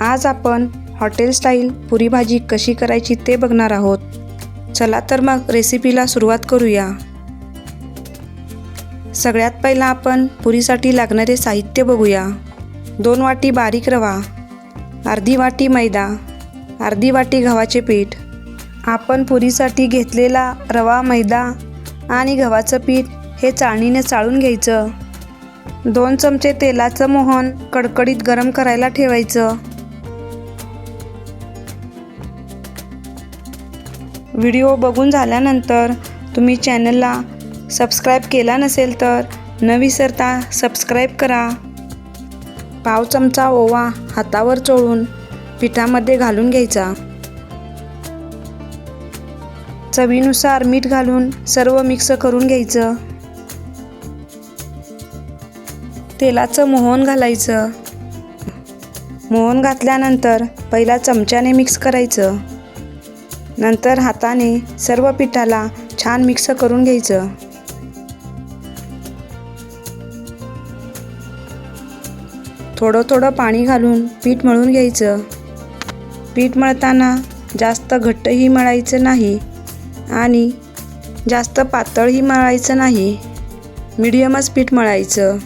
आज आपण hotel style पुरी भाजी कशी करायची ते बघणार आहोत. चला तर मग रेसिपीला सुरुवात करूया. सगळ्यात पहिला आपण पुरीसाठी लागणारे साहित्य बघूया. दोन वाटी बारीक रवा अर्धी वाटी मैदा अर्धी वाटी गव्हाचे पीठ. आपण पुरीसाठी घेतलेला रवा मैदा आणि गव्हाचं पीठ हे चाळणीने चाळून घ्यायचं. दोन चमचे तेलाचं मोहन कडकडीत गरम करायला ठेवायचं. व्हिडिओ बघून झाल्यानंतर तुम्ही चॅनलला सबस्क्राईब केला नसेल तर न विसरता सबस्क्राईब करा. पाव चमचा ओवा हातावर चोळून पिठामध्ये घालून घ्यायचा. चवीनुसार मीठ घालून सर्व मिक्स करून घ्यायचं. तेलाचं मोहन घालायचं. मोहन घातल्यानंतर पहिला चमच्याने मिक्स करायचं. नंतर हाताने सर्व पिठाला छान मिक्स करून घ्यायचं. थोडं थोडं पाणी घालून पीठ मळून घ्यायचं. पीठ मळताना जास्त घट्टही मळायचं नाही आणि जास्त पातळही मळायचं नाही. मिडियमच पीठ मळायचं.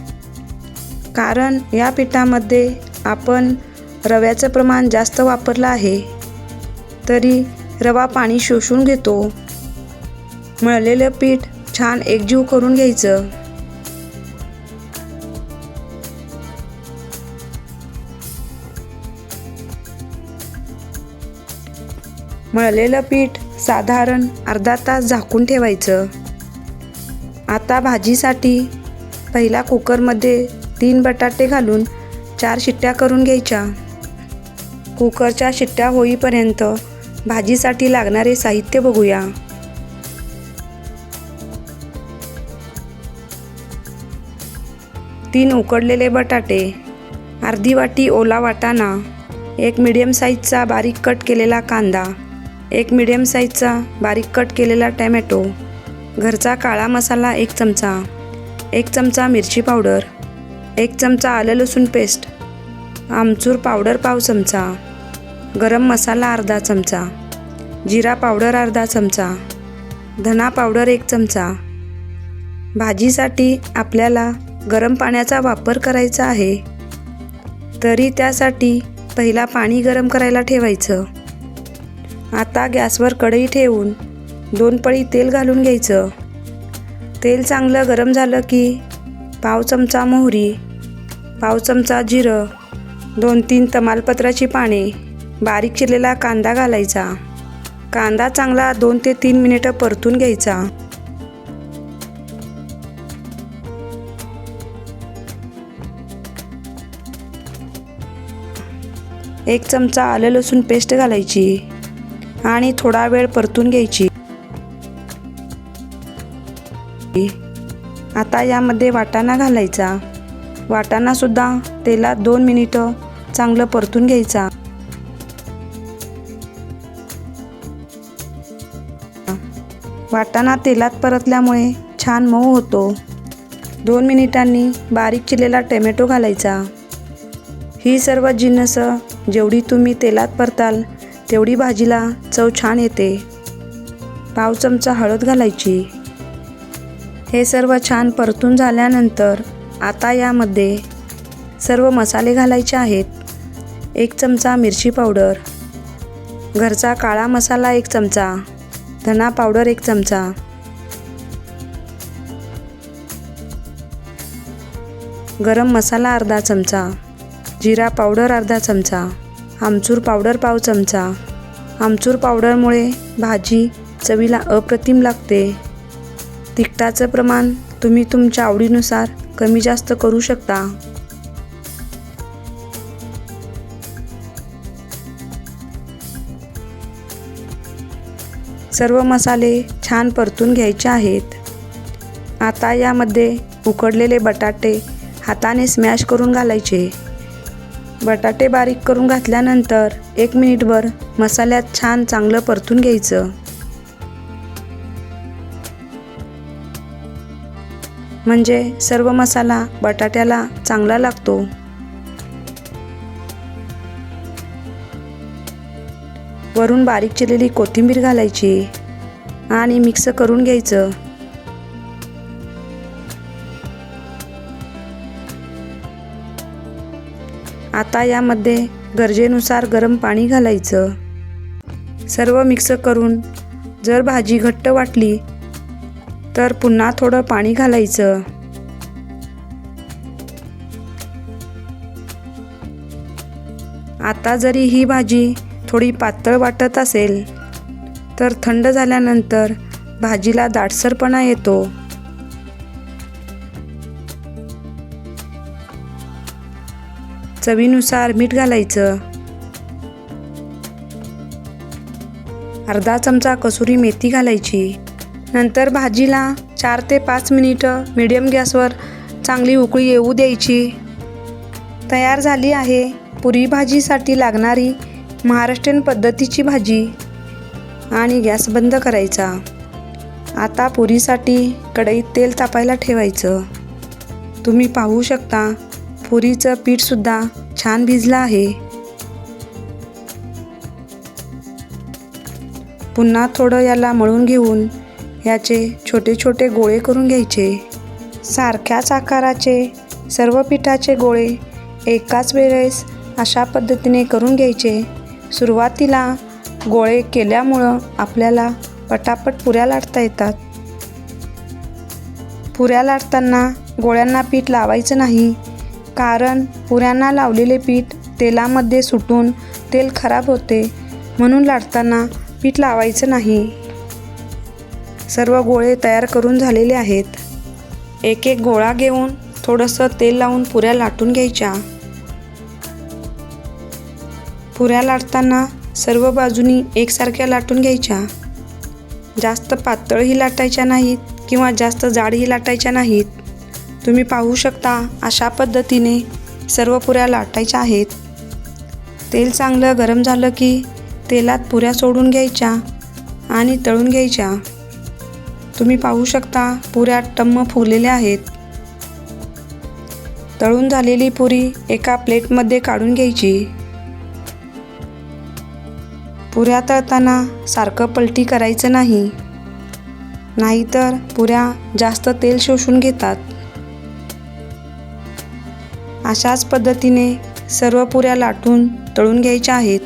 कारण या पिठामध्ये आपण रव्याचं प्रमाण जास्त वापरलं आहे. तरी रवा पाणी शोषून घेतो. मळलेलं पीठ छान एकजीव करून घ्यायचं. मळलेलं पीठ साधारण अर्धा तास झाकून ठेवायचं. आता भाजीसाठी पहिला कुकरमध्ये तीन बटाटे घालून चार शिट्ट्या करून घ्यायच्या. कुकरच्या शिट्ट्या होईपर्यंत भाजीसाठी लागणारे साहित्य बघूया. तीन उकडलेले बटाटे अर्धी वाटी ओला वाटाणा एक मिडियम साईजचा बारीक कट केलेला कांदा एक मिडियम साईजचा बारीक कट केलेला टॅमॅटो घरचा काळा मसाला एक चमचा एक चमचा मिरची पावडर एक चमचा आलं लसूण पेस्ट आमचूर पावडर पाव चमचा. गरम मसाला अर्धा चमचा जिरा पावडर अर्धा चमचा धना पावडर एक चमचा. भाजीसाठी आपल्याला गरम पाण्याचा वापर करायचा आहे. तरी त्यासाठी पहिला पाणी गरम करायला ठेवायचं. आता गॅसवर कढई ठेवून दोन पळी तेल घालून घ्यायचं. तेल चांगलं गरम झालं की पाव चमचा मोहरी पाव चमचा जिरं दोन तीन तमालपत्राची पाने बारीक चिरलेला कांदा घालायचा. कांदा चांगला दोन ते तीन मिनिटं परतून घ्यायचा. एक चमचा आलं लसूण पेस्ट घालायची आणि थोडा वेळ परतून घ्यायची. आता यामध्ये वाटाणा घालायचा. वाटाणासुद्धा तेलात दोन मिनिटं चांगलं परतून घ्यायचा. वाटाणा तेलात परतल्यामुळे छान मऊ होतो. दोन मिनिटांनी बारीक चिरलेला टोमॅटो घालायचा. ही सर्व जिन्नस जेवढी तुम्ही तेलात परताल तेवढी भाजीला चव छान येते. पाव चमचा हळद घालायची. हे सर्व छान परतून झाल्यानंतर आता यामध्ये सर्व मसाले घालायचे आहेत. एक चमचा मिरची पावडर. घरचा काळा मसाला एक चमचा. धना पावडर एक चमचा. गरम मसाला अर्धा चमचा. जिरा पावडर अर्धा चमचा. आमचूर पावडर पाव चमचा. आमचूर पावडरमुळे भाजी चवीला अप्रतिम लागते. तिखटाचं प्रमाण तुम्ही तुमच्या आवडीनुसार कमी जास्त करू शकता. सर्व मसाले छान परतून घ्यायचे आहेत. आता यामध्ये उकडलेले बटाटे हाताने स्मॅश करून घालायचे. बटाटे बारीक करून घातल्यानंतर एक मिनिटभर मसाल्यात छान चांगलं परतून घ्यायचं. म्हणजे सर्व मसाला बटाट्याला चांगला लागतो. वरून बारीक चिरलेली कोथिंबीर घालायची आणि मिक्स करून घ्यायचं. आता यामध्ये गरजेनुसार गरम पाणी घालायचं. सर्व मिक्स करून जर भाजी घट्ट वाटली तर पुन्हा थोडं पाणी घालायचं. आता जरी ही भाजी थोडी पातळ वाटत असेल तर थंड झाल्यानंतर भाजीला दाटसरपणा येतो. चवीनुसार मीठ घालायचं. अर्धा चमचा कसुरी मेथी घालायची. नंतर भाजीला चार ते पाच मिनिटं मिडियम गॅसवर चांगली उकळी येऊ द्यायची. तयार झाली आहे पुरी भाजीसाठी लागणारी महाराष्ट्रीयन पद्धतीची भाजी आणि गॅस बंद करायचा. आता पुरीसाठी कढईत तेल तापायला ठेवायचं. तुम्ही पाहू शकता पुरीचं पीठसुद्धा छान भिजलं आहे. पुन्हा थोडं याला मळून घेऊन याचे छोटे छोटे गोळे करून घ्यायचे. सारख्याच आकाराचे सर्व पिठाचे गोळे एकाच वेळेस अशा पद्धतीने करून घ्यायचे. सुरुवातीला गोळे केल्यामुळं आपल्याला पटापट पुऱ्या लाटता येतात. पुऱ्या लाटताना गोळ्यांना पीठ लावायचं नाही कारण पुऱ्यांना लावलेले पीठ तेलामध्ये सुटून तेल खराब होते म्हणून लाटताना पीठ लावायचं नाही. सर्व गोळे तयार करून झालेले आहेत. एक एक गोळा घेऊन थोडंसं तेल लावून पुऱ्या लाटून घ्यायच्या. पुऱ्या लाटताना सर्व बाजूनी एकसारख्या लाटून घ्यायच्या. जास्त पातळही लाटायच्या नाहीत किंवा जास्त जाडही लाटायच्या नाहीत. तुम्ही पाहू शकता अशा पद्धतीने सर्व पुऱ्या लाटायच्या आहेत. तेल चांगलं गरम झालं की तेलात पुऱ्या सोडून घ्यायच्या आणि तळून घ्यायच्या. तुम्ही पाहू शकता पुऱ्या टम्म फुगलेल्या आहेत. तळून झालेली पुरी एका प्लेटमध्ये काढून घ्यायची. पुऱ्या तळताना सारखं पलटी करायचं नाही. नाहीतर पुऱ्या जास्त तेल शोषून घेतात. अशाच पद्धतीने सर्व पुऱ्या लाटून तळून घ्यायच्या आहेत.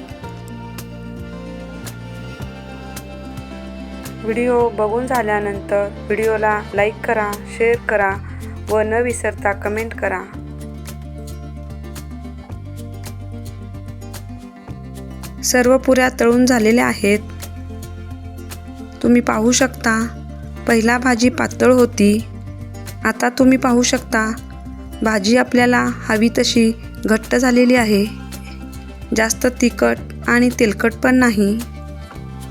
व्हिडिओ बघून झाल्यानंतर व्हिडिओला लाईक करा शेअर करा व न विसरता कमेंट करा. सर्व पुऱ्या तळून झालेल्या आहेत. तुम्ही पाहू शकता पहिला भाजी पातळ होती. आता तुम्ही पाहू शकता भाजी आपल्याला हवी तशी घट्ट झालेली आहे. जास्त तिखट आणि तेलकट पण नाही.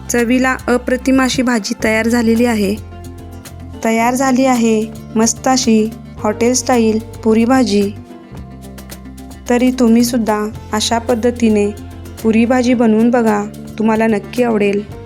चवीला अप्रतिम अशी भाजी तयार झालेली आहे. तयार झाली आहे मस्त अशी हॉटेल स्टाईल पुरी भाजी. तरी तुम्हीसुद्धा अशा पद्धतीने पुरी भाजी बनवून बघा. तुम्हाला नक्की आवडेल.